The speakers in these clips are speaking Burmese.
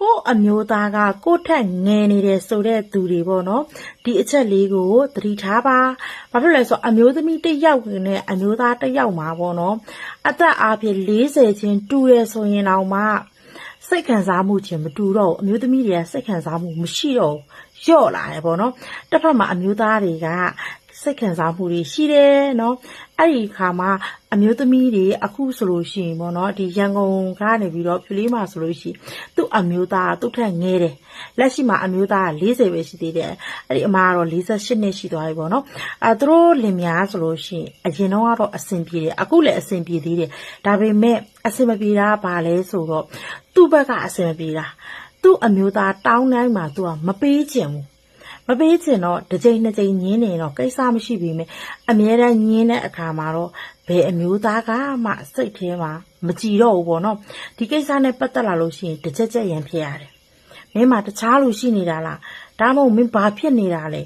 ကို့အမျိုးသားက ကို့ထက်ငယ်နေတယ်ဆိုတဲ့သူတွေပေါ့နော်ဒီအချက်လေးကိုသတိထားပါဘာဖြစ်လဲဆိုတော့အမျိုးသမီးတစ်ယောက်နဲ့အမျိုးသားတစ်ယောက်မှာပေါ့နော်အသက်အားဖြင့်40ချင်းတူရဲဆိုရင်တော့မှစိတ်ခံစားမှုချင်းမတူတော့ဘူးအမျိုးသမီးတွေကစိတ်ခံစားမှုမရှိတော့ဘူးလျော့လာတယ်ပေါ့နော်တစ်ဖက်မှာအမျိုးသားတွေက စိတ်ခံစားမှုတွေရှိတယ်နော်အဲ့ဒီခါမှာအမျိုးသမီးတွေအခုဆိုလို့ရှိရင်ပေါ့နော်ဒီရန်ကုန်ကနေပြီးတော့ဖြူလေးမှာဆိုလို့ရှိရင်သူ့အမျိုးသားကသူ့ထက်ငယ်တယ်လက်ရှိမှာအမျိုးသားက40ပဲရှိသေးတယ်အဲ့ဒီအမကတော့48နှစ်ရှိသွားပြီပေါ့နော်အဲသူတို့လင်မယားဆိုလို့ရှိရင်အရင်တော့ကတော့အဆင်ပြေတယ်အခုလည်းအဆင်ပြေသေးတယ်ဒါပေမဲ့အဆင်မပြေတာကဘာလဲဆိုတော့သူ့ဘက်ကအဆင်မပြေတာသူ့အမျိုးသားတောင်းတိုင်းမှာသူကမပေးချင်ဘူး မပေးချင်တော့တစ်ချိန်နှစ်ချိန်ညင်းနေတော့ကိစ္စမရှိပြီမယ်အမြဲတမ်းညင်းတဲ့အခါမှာတော့ဘယ်အမျိုးသားကမှစိတ်ထဲမှာမကြည်တော့ဘူးပေါ့နော်ဒီကိစ္စနဲ့ပတ်သက်လာလို့ရှိရင်တစ်ချက်ချက်ရန်ဖြစ်ရတယ်မင်းမတခြားလူရှိနေတာလားဒါမှမဟုတ်မင်းဘာဖြစ်နေတာလဲ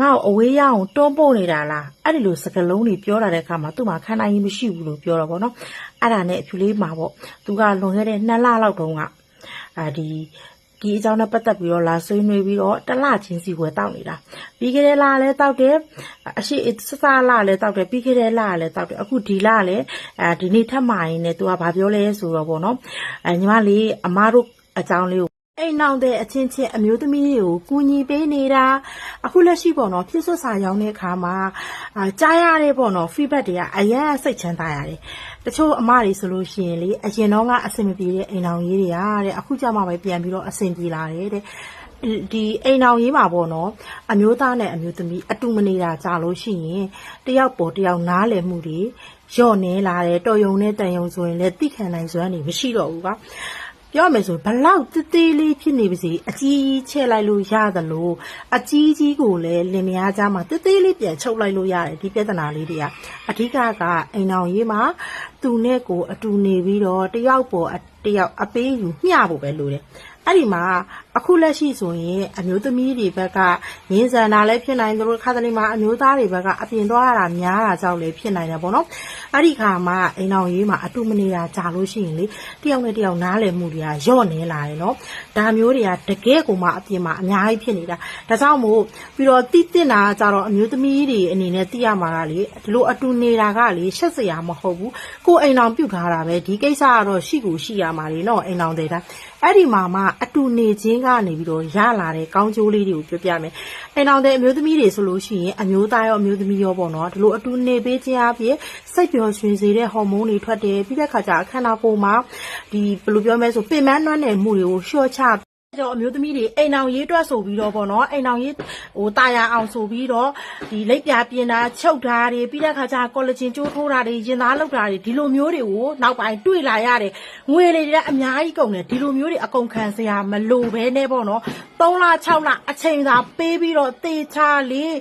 ငါ့ကိုအဝေးရအောင်တွန်းပို့နေတာလားအဲ့ဒီလိုစကလုံးတွေပြောလာတဲ့အခါမှာသူ့မှာခန္ဓာကြီးမရှိဘူးလို့ပြောတော့ဗောနော်အဲ့ဒါနဲ့အဖြူလေးမှာပေါ့သူကလွန်ခဲ့တဲ့2လလောက်တုန်းကအာဒီ ဒီအကြောင်းနဲ့ပတ်သက်ပြီးတော့လာဆွေးနွေးပြီးတော့တစ်လချင်းစီဝယ်တောက်နေတာပြီးခဲ့တဲ့လလည်းတောက်တယ်အရှိစစလလည်းတောက်တယ်ပြီးခဲ့တဲ့လလည်းတောက်တယ်အခုဒီလလည်းအဲဒီနေ့ထပ်မှရင်လည်းသူကဘာပြောလဲဆိုတော့ဗောနော်အဲညီမလေးအမားတို့အကြောင်းလေးကို အိမ်နောက်တဲ့အချင်းချင်းအမျိုးသမီးတွေကိုကူညီပေးနေတာအခုလက်ရှိပေါ့နော်ဖြစ်ဆွစာရောင်းတဲ့အခါမှာအာကြားရတဲ့ပေါ့နော် feedback တွေကအရင်စိတ်ချမ်းသာရတယ်တချို့အမတွေဆိုလို့ရှိရင်လေအရင်တော့ကအဆင်မပြေတဲ့အိမ်တော်ကြီးတွေကတဲ့အခုကျမှပဲပြန်ပြီးတော့အဆင်ပြေလာတယ်တဲ့ဒီအိမ်တော်ကြီးမှာပေါ့နော်အမျိုးသားနဲ့အမျိုးသမီးအတူမနေတာကြာလို့ရှိရင်တယောက်ပေါ်တယောက်နားလည်မှုတွေညော့နေလာတယ်တော်ယုံနဲ့တန်ယုံဆိုရင်လည်းတိခံနိုင်စွမ်းနေမရှိတော့ဘူးကွာ ပြောမယ်ဆိုဘလောက်တေးသေးလေးဖြစ်နေပါစေအကြီးကြီးချဲ့လိုက်လို့ရတယ်လို့အကြီးကြီးကိုလည်းလင်မယားကြားမှာတေးသေးလေးပြန်ချုပ်လိုက်လို့ရတယ်ဒီပြဿနာလေးတွေကအဓိကကအိမ်အောင်ရေးမှာသူနဲ့ကိုအတူနေပြီးတော့တယောက်ပေါ်တယောက်အပေးယူမျှဖို့ပဲလိုတယ်အဲ့ဒီမှာ အခုလက်ရှိဆိုရင်အမျိုးသမီးတွေဘက်ကရင်းစံတာလည်းဖြစ်နိုင်တယ်လို့ခါတလေမှာအမျိုးသားတွေဘက်ကအပြင်သွားရတာများတာကြောင့်လည်းဖြစ်နိုင်တယ်ပေါ့နော်အဲ့ဒီခါမှာအိမ်တော်ရေးမှာအတူမနေတာကြာလို့ရှိရင်လေတယောက်နဲ့တယောက်နားလည်မှုတွေကယော့နေလာတယ်နော်ဒါမျိုးတွေကတကယ်ကိုမှအပြင်မှာအများကြီးဖြစ်နေတာဒါကြောင့်မို့ပြီးတော့တိတင်တာကြတော့အမျိုးသမီးတွေအနေနဲ့သိရမှာကလေဒီလိုအတူနေတာကလေရှက်စရာမဟုတ်ဘူးကိုအိမ်တော်ပြုတ်ထားတာပဲဒီကိစ္စကတော့ရှိကိုရှိရမှာလေနော်အိမ်တော်တဲ့တာအဲ့ဒီမှာမှအတူနေခြင်းကနေပြီးတော့ရလာတဲ့ကောင်းကျိုးလေးတွေကိုပြောပြမယ်။အိမ်အောင်တဲ့အမျိုးသမီးတွေဆိုလို့ရှိရင်အမျိုးသားရောအမျိုးသမီးရောပေါ့နော်ဒီလိုအတူနေပေးခြင်းအပြင်စိတ်ပျော်ရွှင်စေတဲ့ဟော်မုန်းတွေထွက်တယ်ပြီးတဲ့ခါကျအခန္ဓာကိုယ်မှာဒီဘယ်လိုပြောမလဲဆိုပင်ပန်းနွမ်းနယ်မှုတွေကိုလျှော့ချ ကြောင့်အမျိုးသမီးတွေအိမ်အောင်ရေးတွက်ဆိုပြီးတော့ပေါ့နော်အိမ်အောင်ရေးဟိုတာယာအောင်ဆိုပြီးတော့ဒီလက်ပြပြင်းတာချုပ်တာတွေပြီးတဲ့ခါကျကော်လဂျင်ကျိုးထိုးတာတွေရင်သားလောက်တာတွေဒီလိုမျိုးတွေကိုနောက်ပိုင်းတွေ့လာရတယ်ငွေတွေလည်းအများကြီးကုန်တယ်ဒီလိုမျိုးတွေအကုန်ခံစရာမလိုဘဲနဲ့ပေါ့နော်3လ6လအချိန်သာပေးပြီးတော့တေချာလေး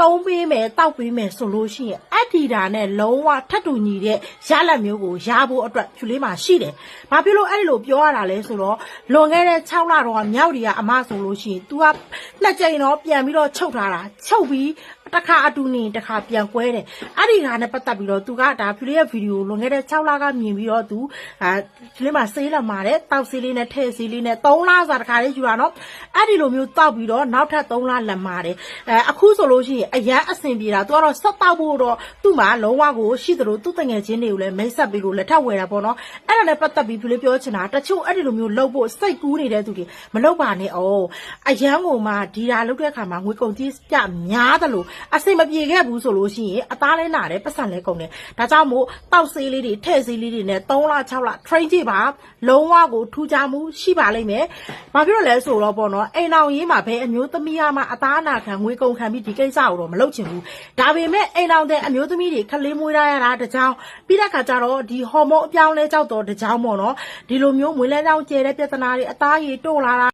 သုံးပေးမယ်တောက်ပေးမယ်ဆိုလို့ရှိရင်အဒီတာနဲ့လုံးဝထပ်တူညီတဲ့ရလက်မျိုးကိုရဖို့အတွက်ဖြူလေးမှာရှိတယ်။ဘာဖြစ်လို့အဲ့ဒီလိုပြောရတာလဲဆိုတော့လွန်ခဲ့တဲ့6လတော့မြောက်ဒီကအမဆိုလို့ရှိရင် तू ကနှစ်ကြိမ်တော့ပြန်ပြီးတော့ချုပ်ထားတာချုပ်ပြီး တစ်ခါအတူနေတစ်ခါပြန်ကွဲတယ်အဲ့ဒီဟာနဲ့ပတ်သက်ပြီးတော့သူကဒါဖြူလေးရဲ့ဗီဒီယိုလွန်ခဲ့တဲ့6လကမြင်ပြီးတော့သူအာဖြူလေးမှာဆေးလာမှာတဲ့တောက်ဆေးလေးနဲ့ထည့်ဆေးလေးနဲ့3လဆိုတာတစ်ခါလေးယူတာနော်အဲ့ဒီလိုမျိုးတောက်ပြီးတော့နောက်ထပ်3လလက်မှာတယ်အဲအခုဆိုလို့ရှိရင်အရန်အဆင်ပြေတာသူကတော့ဆက်တောက်ဖို့တော့သူ့မှာလုံးဝကိုရှိသလိုသူ့တငယ်ချင်းတွေကိုလည်းမိတ်ဆက်ပြီးလို့လက်ထပ်ဝယ်တာပေါ့နော်အဲ့ဒါနဲ့ပတ်သက်ပြီးဖြူလေးပြောချင်တာတချို့အဲ့ဒီလိုမျိုးလှုပ်ဖို့စိတ်ကူးနေတဲ့သူတွေမလှုပ်ပါနဲ့အောင်အရန်ကိုမှဒီဟာလှုပ်တဲ့အခါမှာငွေကုန်ကြီးပြများတယ်လို့အစိမပြေခဲ့ဘူးဆိုလို့ရှိရင်အသားလဲနာတယ်ပတ်စံလဲကုန်တယ်ဒါကြောင့်မို့တောက်ဆေးလေးတွေထည့်ဆေးလေးတွေနဲ့3လ6လ train ကြည့်ပါလုံးဝကိုထူကြမှုရှိပါလိမ့်မယ်ဘာဖြစ်လို့လဲဆိုတော့ပေါ့နော်အိမ်အောင်ရေးမှာဘယ်အမျိုးသမီးကမှအသားနာခံငွေကုန်ခံပြီးဒီကိစ္စကိုတော့မလုပ်ချင်ဘူးဒါပေမဲ့အိမ်အောင်တဲ့အမျိုးသမီးတွေခလေးမွေးရတာတကြောင်ပြီးတဲ့ခါကျတော့ဒီဟော်မုန်းအပြောင်းလဲကြောက်တော့တကြောင်ပေါ့နော်ဒီလိုမျိုးမွေးလဲကြောင်ကျဲတဲ့ပြဿနာတွေအသားရည်တို့လာတာ